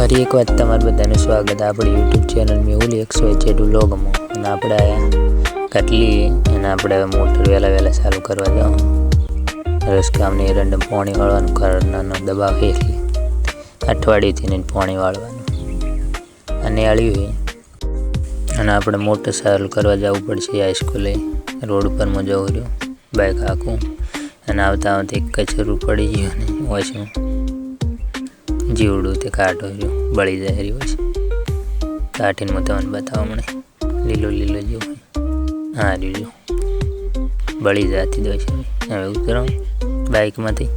ફરી એક વાત તમારું બધાનું સ્વાગત. આપણી યુટ્યુબ ચેનલ મેહુલી એકસો જેડ વ્લોગમાં અને આપણે કટલી અને આપણે મોટર વહેલા વહેલા ચાલુ કરવા જાઓ રસકામની એરંડમ પોણી વાળવાનું કરનાનો દબાવ એટલે અઠવાડિયેથી ને પોણી વાળવાનું. અને અળ્યું અને આપણે મોટર ચાલુ કરવા જવું પડશે હાઈસ્કૂલે રોડ ઉપરમાં જવું રહ્યું. બાઇક હાંકું અને આવતા આવતા એક કચરું પડી ગયું અને વાંચ્યું જીવડું તે કાઢો રહ્યું બળી જાય રહ્યું છે કાઢીને હું તમને બતાવો મને લીલો લીલો જેવું હા જો બળી જતી દો છે. હવે ઉતરો બાઇકમાંથી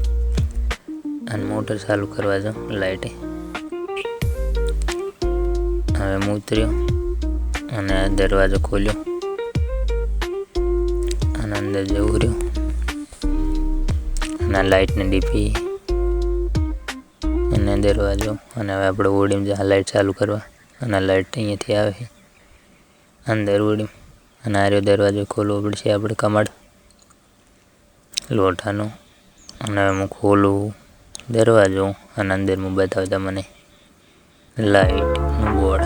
અને મોટર ચાલુ કરવા જાઉં લાઇટે હવે હું ઉતર્યો અને દરવાજો ખોલ્યો. અને અંદર જવું રહ્યો અને લાઇટની ડીપી. અને દરવાજો. અને હવે આપણે ઓડીમ જ્યાં લાઇટ ચાલુ કરવા. અને લાઇટ અહીંયાથી આવે છે. અંદર ઓડીમ અને આર્યો દરવાજો ખોલવો પડશે આપણે કમળ લોટાનો અને હવે હું ખોલું દરવાજો. અને અંદર હું બતાવતા મને લાઇટનું બોર્ડ.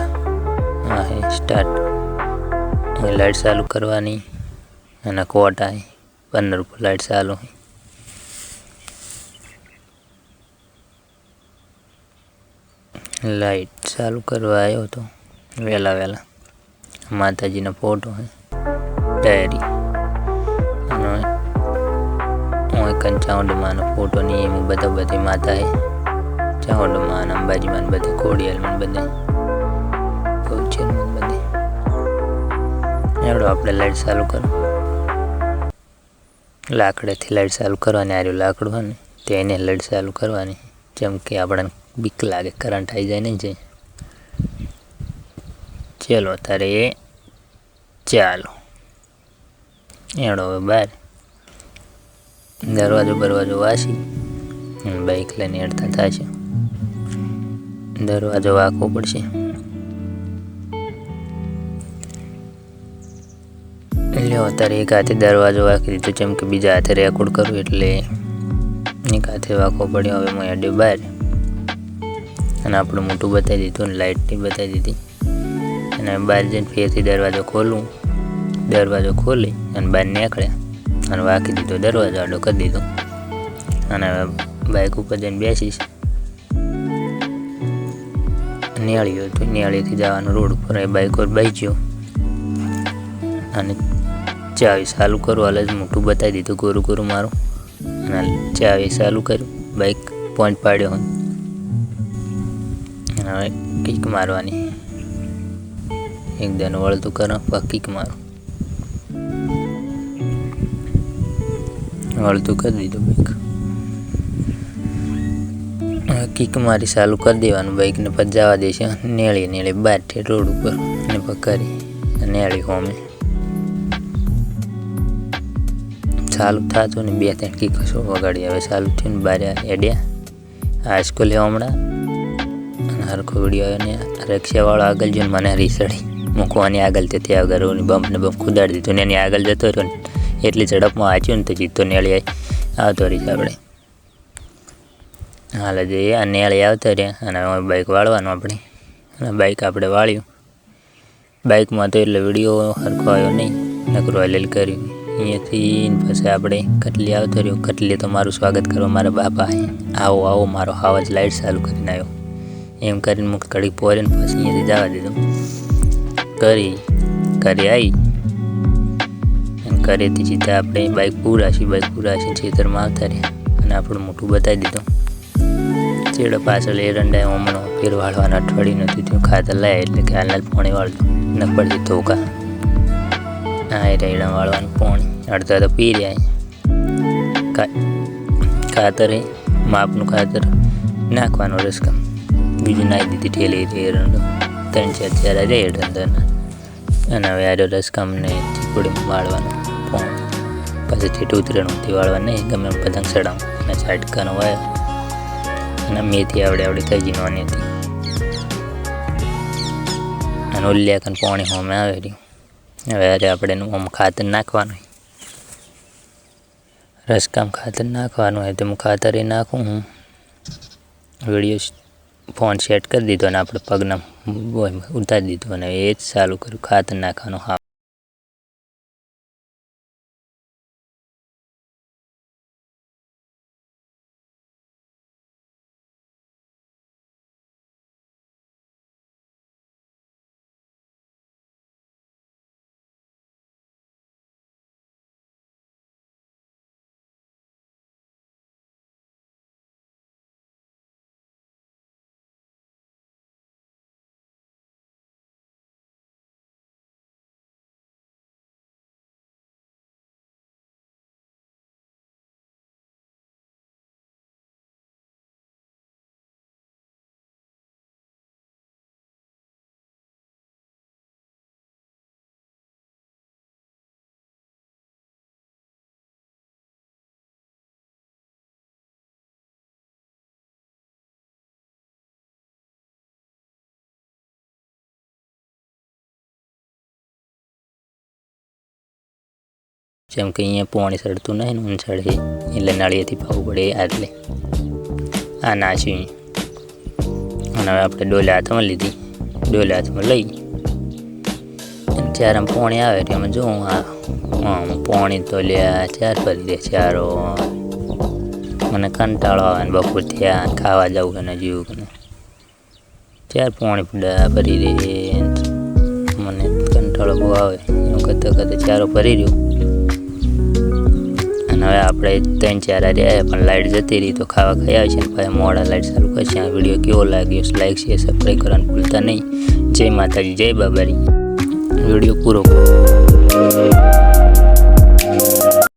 હા હે સ્ટાર્ટ લાઇટ ચાલુ કરવાની. અને કોટ આવે પંદર ઉપર લાઇટ ચાલુ હોય લાઈટ ચાલુ કરવા આવ્યો હતો. વહેલા વહેલા. માતાજીનો ફોટો હે ડાયરી અને હું એક ચાઉંડમાનો ફોટો નહીં એમ બધા બધી માતા હે ચાઉંડમાં અંબાજીમાં બધે ખોડિયાલમાન બધે. ગૌચરમાન બધે. એવડો આપણે લાઈટ ચાલુ કરો. લાકડેથી લાઈટ ચાલુ કરવાની આર્યું લાકડું હોય ને તેને લાઈટ ચાલુ કરવાની. જેમ કે આપણને બીક લાગે કરંટ આવી જાય નહીં જાય ચલો તારે એ, ચાલો. એડો હવે બહાર દરવાજો બરવાજો વાસી. બાઈક લઈને હેડતા થશે. દરવાજો વાંકવો પડશે. લ્યો અત્યારે એક હાથે દરવાજો વાંકી દીધો, જેમ કે બીજા હાથે રેકોર્ડ કરું, એટલે એક હાથે વાંકવો પડ્યો, હવે હું હેડ્યો બહાર અને આપણું મોટું બતાવી દીધું અને લાઇટની બતાવી દીધી. અને બહાર જઈને ફેરથી દરવાજો ખોલું. દરવાજો ખોલી અને બહાર નીકળ્યા. અને વાંકી દીધો, દરવાજો આડો કરી દીધો. અને બાઈક ઉપર જઈને બેસીશ. નિયાળીઓ હતું નિયાળીથી જવાનું રોડ ઉપર એ બાઇક પર બેસ્યો અને ચાવી ચાલુ કરું, હાલ જ મોટું બતાવી દીધું ગોરું ગોરું મારું. અને ચાવી ચાલુ કર્યું બાઇક પોઈન્ટ પાડ્યો હોય હવે કિક મારવાની. એકદમ વળતું કરો કિક મારો. વળતું કરી દીધું બાઈક કિક મારી ચાલુ કરી દેવાનું. બાઈકને પછી જવા દેશે નેળી નેળી બાર છે રોડ ઉપર. અને કરી નેળી હોમે. ચાલુ થતું ને બે ત્રણ કિક વગાડી. હવે ચાલુ થયું ને બારે એડ્યા હાઈસ્કૂલે હમણાં. હરખો વીડિયો આવ્યો ને રિક્ષાવાળો આગળ જોઈને મને રીસડી મૂકવાની આગળ તે ત્યાં આગળ ઓની બમ્પ ને બમ્પ કુદાડી દીધું ને એની આગળ જતો રહ્યો ને એટલી ઝડપમાં વાંચ્યું ને તો જીતો નેળી આવતો રહીશ આપણે. હાલ જ આ નેળી આવતા રહ્યા અને બાઇક વાળવાનું આપણે. અને બાઇક આપણે વાળ્યું. બાઇકમાં તો એટલે વીડિયો હરખો આવ્યો નહીં. નકરું હલેલ કર્યું. અહીંયાથી પછી આપણે કટલી આવતો રહ્યો. કટલી તો મારું સ્વાગત કરવા મારા બાપા આવો આવો, મારો હાવજ લાઇટ ચાલુ કરીને આવ્યો. એમ કરીને મુખ કડી પોરે પછી અહીંયાથી જવા દીધું. કરી કરી આવી અને કરીથી સીધા આપણે બાઇક પૂરાશી બાઇક પૂરાશી ખેતરમાં આવતા રહ્યા અને આપણું મોટું બતાવી દીધું. ચેડો પાછળ એરંડા હમણાં ફેર વાળવાના અઠવાડિયું નથી થયું. ખાતર લાય એટલે કે હાલના પોણી વાળતું ન પડતી ધોકા. હા એ રેડા વાળવાનું પોણી. અડધા તો પી રહ્યા ખાતર માપનું ખાતર નાખવાનું રસકમ. બીજું નાખી દીધી ઠેલી એરંડો ત્રણ ચાર ચાર જાય એરંડાના અને હવે આરો રસકામને ચીકુડીમાં વાળવાનું પણ પછી ઠેઠ ઉતરેણુંથી વાળવા નહીં, ગમે પતંગ ચડાવું. અને છાટકાનો વાયો અને મેથી આવડે આવડી કઈ નોની હતી. અને ઉલ્યા કન પાણી હોમે આવે રહ્યું હવે અરે આપણે એનું આમ ખાતર નાખવાનું રસકામ ખાતર નાખવાનું હોય તો હું ખાતર એ નાખું હું. વીડિયો ફોન સેટ કરી દીધો અને આપણે પગના ઉતારી દીધો અને એ જ ચાલુ કર્યું. ખાતર નાખવાનું હા. જેમ કે અહીંયા પાણી સડતું નહીં, ને ઊન સડે એટલે નળિયેથી પાવું પડે આટલે. આ નાચ્યું અને હવે આપણે ડોલે હાથમાં લીધી. ડોલે હાથમાં લઈ. જ્યારે પાણી આવે એટલે અમે જોઉં, આ પોણી તો લ્યા, ચાર ફરી દે ચારો. મને કંટાળો આવે ને બપોર થયા ખાવા જવું કે ન જીવું કે ચાર પાણી ભરી દે. મને કંટાળો બહુ આવે. એમ કરતાં કરતાં ચારો ભરી રહ્યો. હવે આપણે ત્રણ ચાર રહ્યા પણ લાઇટ જતી રહી તો ખાવા ખાઈ આવે છે પછી મોડા લાઇટ ચાલુ કરશે. આ વીડિયો કેવો લાગ્યો? લાઈક શેર સબસ્ક્રાઈબ કરવાનું ભૂલતા નહીં. જય માતાજી, જય બાબારી. વીડિયો પૂરો